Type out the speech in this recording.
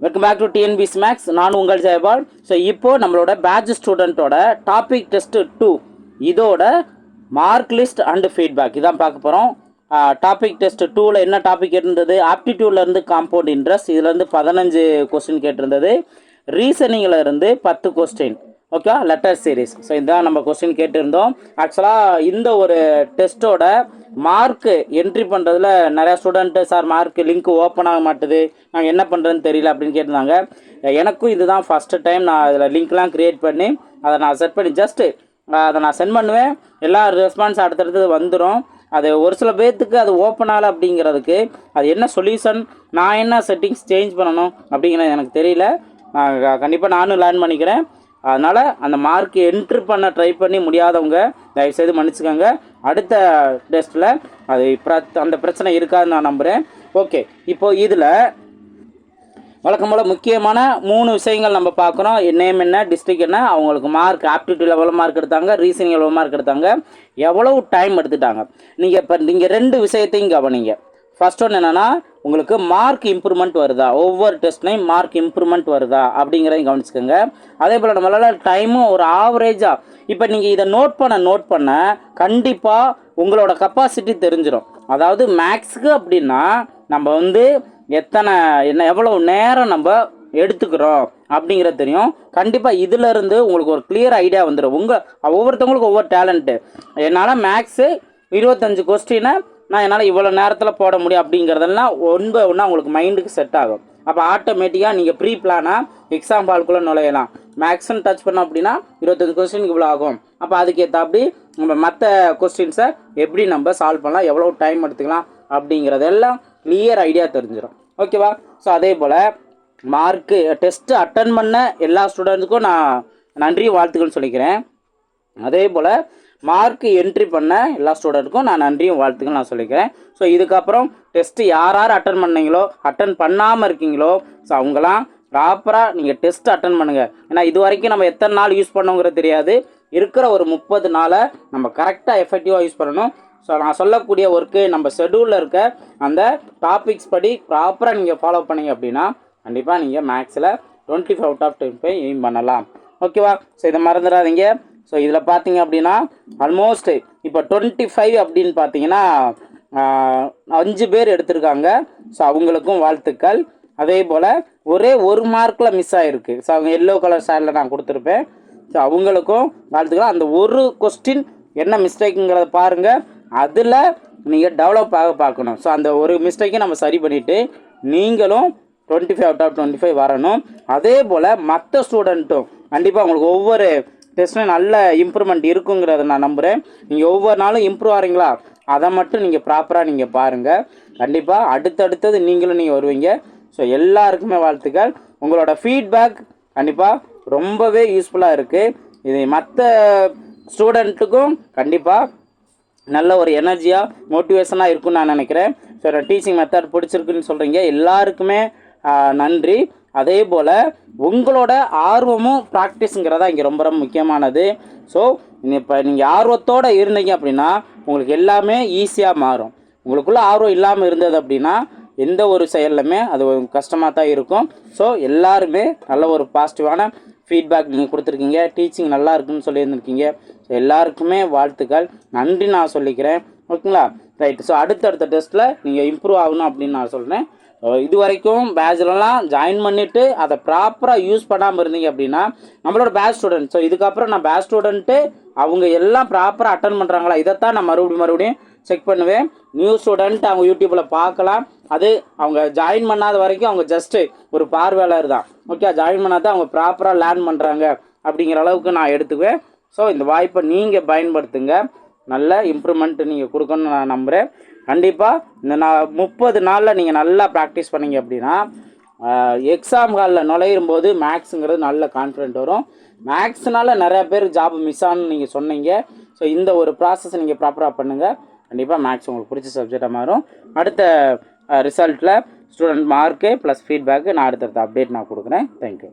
Welcome back to TNPSC Max நான் உங்கள் Jayapal. So இப்போ நம்மளோட பேட்ச் ஸ்டூடெண்ட்டோட டாபிக் டெஸ்ட்டு டூ இதோட மார்க் லிஸ்ட் அண்டு ஃபீட்பேக் இதான் பார்க்க போகிறோம் டாபிக் டெஸ்ட் டூவில் என்ன டாபிக் இருந்தது? ஆப்டிடியூட்லேருந்து காம்பவுண்ட் இன்ட்ரெஸ்ட் இதுலேருந்து பதினஞ்சு கொஸ்டின் கேட்டிருந்தது. ரீசனிங்கில் இருந்து பத்து question okay letter series so இதுதான் நம்ம கொஸ்டின் கேட்டிருந்தோம். ஆக்சுவலாக இந்த ஒரு டெஸ்ட்டோட மார்க்கு என்ட்ரி பண்ணுறதுல நிறையா student sir mark link open ஆக மாட்டுது. நாங்கள் என்ன பண்ணுறதுன்னு தெரியல அப்படின்னு கேட்டிருந்தாங்க. எனக்கும் இதுதான் ஃபஸ்ட்டு டைம் நான் இதில் லிங்க்லாம் க்ரியேட் பண்ணி அதை நான் செட் பண்ணி ஜஸ்ட்டு அதை நான் சென்ட் பண்ணுவேன். எல்லா ரெஸ்பான்ஸ் அடுத்தடுத்து வந்துடும் அது ஒரு சில பேர்த்துக்கு அது ஓப்பன் ஆகலை அப்படிங்கிறதுக்கு அது என்ன சொல்யூஷன் நான் என்ன செட்டிங்ஸ் சேஞ்ச் பண்ணணும் அப்படிங்கிறது எனக்கு தெரியல. கண்டிப்பாக நானும் லேர்ன் பண்ணிக்கிறேன். அதனால் அந்த மார்க் என்ட்ரு பண்ண ட்ரை பண்ணி முடியாதவங்க தயவுசெய்து மன்னிச்சுக்கோங்க. அடுத்த டெஸ்ட்டில் அது அந்த பிரச்சனை இருக்காதுன்னு நான் நம்புகிறேன் ஓகே இப்போது இதில் வழக்கம் போல் முக்கியமான மூணு விஷயங்கள் நம்ம பார்க்குறோம் நேம் என்ன டிஸ்ட்ரிக் என்ன அவங்களுக்கு மார்க் ஆப்டிடியூட் எவ்வளோ மார்க் எடுத்தாங்க ரீசனிங் எவ்வளோ மார்க் எடுத்தாங்க. எவ்வளவு டைம் எடுத்துட்டாங்க? நீங்கள் இப்போ நீங்கள் ரெண்டு விஷயத்தையும் கவனிங்க. ஃபஸ்ட் ஒன்று என்னென்னா உங்களுக்கு மார்க் இம்ப்ரூவ்மெண்ட் வருதா? ஒவ்வொரு டெஸ்ட்லையும் மார்க் இம்ப்ரூவ்மெண்ட் வருதா? அப்படிங்கிறதையும் கவனிச்சுக்கோங்க. அதே போல் நம்மளால் டைமும் ஒரு ஆவரேஜாக இப்போ நீங்கள் இதை நோட் பண்ண நோட் பண்ண கண்டிப்பாக உங்களோட கப்பாசிட்டி தெரிஞ்சிடும் அதாவது மேக்ஸுக்கு அப்படின்னா நம்ம வந்து எத்தனை என்ன எவ்வளோ நேரம் நம்ம எடுத்துக்கிறோம் அப்படிங்கிறது தெரியும். கண்டிப்பாக இதிலிருந்து உங்களுக்கு ஒரு கிளியர் ஐடியா வந்துடும் உங்கள் ஒவ்வொருத்தவங்களுக்கும் ஒவ்வொரு டேலண்ட்டு என்னால் மேக்ஸு இருபத்தஞ்சு கொஸ்டினை நான் என்னால் இவ்வளோ நேரத்தில் போட முடியும் அப்படிங்கிறதெல்லாம் ஒன்பது ஒன்றா உங்களுக்கு மைண்டுக்கு செட் ஆகும். அப்போ ஆட்டோமேட்டிக்காக நீங்கள் ப்ரீ பிளானாக எக்ஸாம் ஹால்குள்ளே நுழையலாம். மேக்ஸ்ன்னு டச் பண்ணோம் அப்படின்னா இருபத்தஞ்சு கொஸ்டின் இவ்வளோ ஆகும். அப்போ அதுக்கேற்றாப்படி நம்ம மற்ற கொஸ்டின்ஸை எப்படி நம்ம சால்வ் பண்ணலாம் எவ்வளோ டைம் எடுத்துக்கலாம் அப்படிங்கிறதெல்லாம் கிளியர் ஐடியா தெரிஞ்சிடும் ஓகேவா ஸோ அதே போல் மார்க்கு டெஸ்ட்டு அட்டன் பண்ண எல்லா ஸ்டூடெண்ட்ஸுக்கும் நான் நன்றி வாழ்த்துக்கள்னு சொல்லிக்கிறேன். அதே போல் மார்க் என்ட்ரி பண்ண எல்லா ஸ்டூடெண்ட்டுக்கும் நான் நன்றியும் வாழ்த்துக்கள் நான் சொல்லிக்கிறேன். ஸோ இதுக்கப்புறம் டெஸ்ட்டு யார் யார் அட்டன் பண்ணீங்களோ அட்டன் பண்ணாமல் இருக்கீங்களோ ஸோ அவங்களாம் ப்ராப்பராக நீங்கள் டெஸ்ட் அட்டன் பண்ணுங்கள் ஏன்னா இது வரைக்கும் நம்ம எத்தனை நாள் யூஸ் பண்ணோங்கிறது தெரியாது. இருக்கிற ஒரு முப்பது நாளை நம்ம கரெக்டாக எஃபெக்டிவாக யூஸ் பண்ணணும். ஸோ நான் சொல்லக்கூடிய ஒர்க்கு நம்ம ஷெடியூலில் இருக்க அந்த டாபிக்ஸ் படி ப்ராப்பராக நீங்கள் ஃபாலோ பண்ணீங்க அப்படின்னா கண்டிப்பாக நீங்கள் மேக்ஸில் twenty five out of twenty five aim பண்ணலாம் ஓகேவா ஸோ இதை மறந்துடாதீங்க. ஸோ இதில் பார்த்தீங்க அப்படின்னா ஆல்மோஸ்ட் இப்போ டுவெண்ட்டி ஃபைவ் அப்படின்னு பார்த்தீங்கன்னா அஞ்சு பேர் எடுத்திருக்காங்க. ஸோ அவங்களுக்கும் வாழ்த்துக்கள். அதே போல் ஒரே ஒரு மார்க்கில் மிஸ் ஆகிருக்கு ஸோ அவங்க எல்லோ கலர் ஷேரில் நான் கொடுத்துருப்பேன். ஸோ அவங்களுக்கும் வாழ்த்துக்கள். அந்த ஒரு கொஸ்டின் என்ன மிஸ்டேக்குங்கிறத பாருங்கள் அதில் நீங்கள் டெவலப் ஆக பார்க்கணும். ஸோ அந்த ஒரு மிஸ்டேக்கை நம்ம சரி பண்ணிவிட்டு நீங்களும் twenty five out of twenty five வரணும். அதே போல் மற்ற ஸ்டூடெண்ட்டும் கண்டிப்பாக உங்களுக்கு ஒவ்வொரு டெஸ்ட்டில் நல்ல இம்ப்ரூவ்மெண்ட் இருக்குங்கிறத நான் நம்புகிறேன் நீங்கள் ஒவ்வொரு நாளும் இம்ப்ரூவ் ஆகிறீங்களா அதை மட்டும் நீங்கள் ப்ராப்பராக நீங்கள் பாருங்கள் கண்டிப்பாக அடுத்தடுத்தது நீங்களும் நீங்கள் வருவீங்க. ஸோ எல்லாருக்குமே வாழ்த்துக்கள். உங்களோட ஃபீட்பேக் கண்டிப்பாக ரொம்பவே யூஸ்ஃபுல்லாக இருக்குது இது மற்ற ஸ்டூடெண்ட்டுக்கும் கண்டிப்பாக நல்ல ஒரு எனர்ஜியாக மோட்டிவேஷனாக இருக்கும்னு நான் நினைக்கிறேன். ஸோ டீச்சிங் மெத்தட் பிடிச்சிருக்குன்னு சொல்கிறீங்க எல்லாருக்குமே நன்றி. அதே போல் உங்களோட ஆர்வமும் ப்ராக்டிஸுங்கிறதா இங்கே ரொம்ப ரொம்ப முக்கியமானது. ஸோ இப்போ நீங்கள் ஆர்வத்தோடு இருந்தீங்க அப்படின்னா உங்களுக்கு எல்லாமே ஈஸியாக மாறும். உங்களுக்குள்ளே ஆர்வம் இல்லாமல் இருந்தது அப்படின்னா எந்த ஒரு செயல்லுமே அது கஷ்டமாக தான் இருக்கும். ஸோ எல்லாருமே நல்ல ஒரு பாசிட்டிவான ஃபீட்பேக் நீங்கள் கொடுத்துருக்கீங்க. டீச்சிங் நல்லா இருக்குன்னு சொல்லியிருந்துருக்கீங்க. ஸோ எல்லாருக்குமே வாழ்த்துக்கள். நன்றி நான் சொல்லிக்கிறேன். ஓகேங்களா ரைட் ஸோ அடுத்தடுத்த டெஸ்ட்டில் நீங்கள் இம்ப்ரூவ் ஆகணும் அப்படின்னு நான் சொல்கிறேன் இது வரைக்கும் பேட்ச்லலாம் ஜாயின் பண்ணிவிட்டு அதை ப்ராப்பராக யூஸ் பண்ணாமல் இருந்தீங்க அப்படின்னா நம்மளோட பேட்ச் ஸ்டூடெண்ட் ஸோ இதுக்கப்புறம் நான் பேட்ச் ஸ்டூடெண்ட்டு அவங்க எல்லாம் ப்ராப்பராக அட்டன் பண்ணுறாங்களா இதைத்தான் நான் மறுபடியும் மறுபடியும் செக் பண்ணுவேன். நியூ ஸ்டூடெண்ட் அவங்க யூடியூப்பில் பார்க்கலாம். அது அவங்க ஜாயின் பண்ணாத வரைக்கும் அவங்க ஜஸ்ட்டு ஒரு பார்வையாளர் தான். ஓகே ஜாயின் பண்ணாதான் அவங்க ப்ராப்பராக லேர்ன் பண்ணுறாங்க அப்படிங்கிற அளவுக்கு நான் எடுத்துக்குவேன். ஸோ இந்த வாய்ப்பை நீங்கள் பயன்படுத்துங்க. நல்ல இம்ப்ரூவ்மெண்ட் நீங்கள் கொடுக்கணும்னு நான் நம்புகிறேன் கண்டிப்பாக இந்த நான் முப்பது நாளில் நீங்கள் நல்லா ப்ராக்டிஸ் பண்ணீங்க அப்படின்னா எக்ஸாம் ஹாலில் நுழையும் போது மேக்ஸுங்கிறது நல்ல கான்ஃபிடென்ட் வரும். மேக்ஸ்னால நிறையா பேர் ஜாப் மிஸ் ஆகணும்னு நீங்கள் சொன்னீங்க. ஸோ இந்த ஒரு ப்ராசஸ் நீங்கள் ப்ராப்பராக பண்ணுங்கள் கண்டிப்பாக மேக்ஸ் உங்களுக்கு பிடிச்ச சப்ஜெக்டாக மாறும். அடுத்த ரிசல்ட்டில் ஸ்டூடெண்ட் மார்க்கு ப்ளஸ் ஃபீட்பேக்கு நான் அடுத்தடுத்த அப்டேட் நான் கொடுக்குறேன். தேங்க்யூ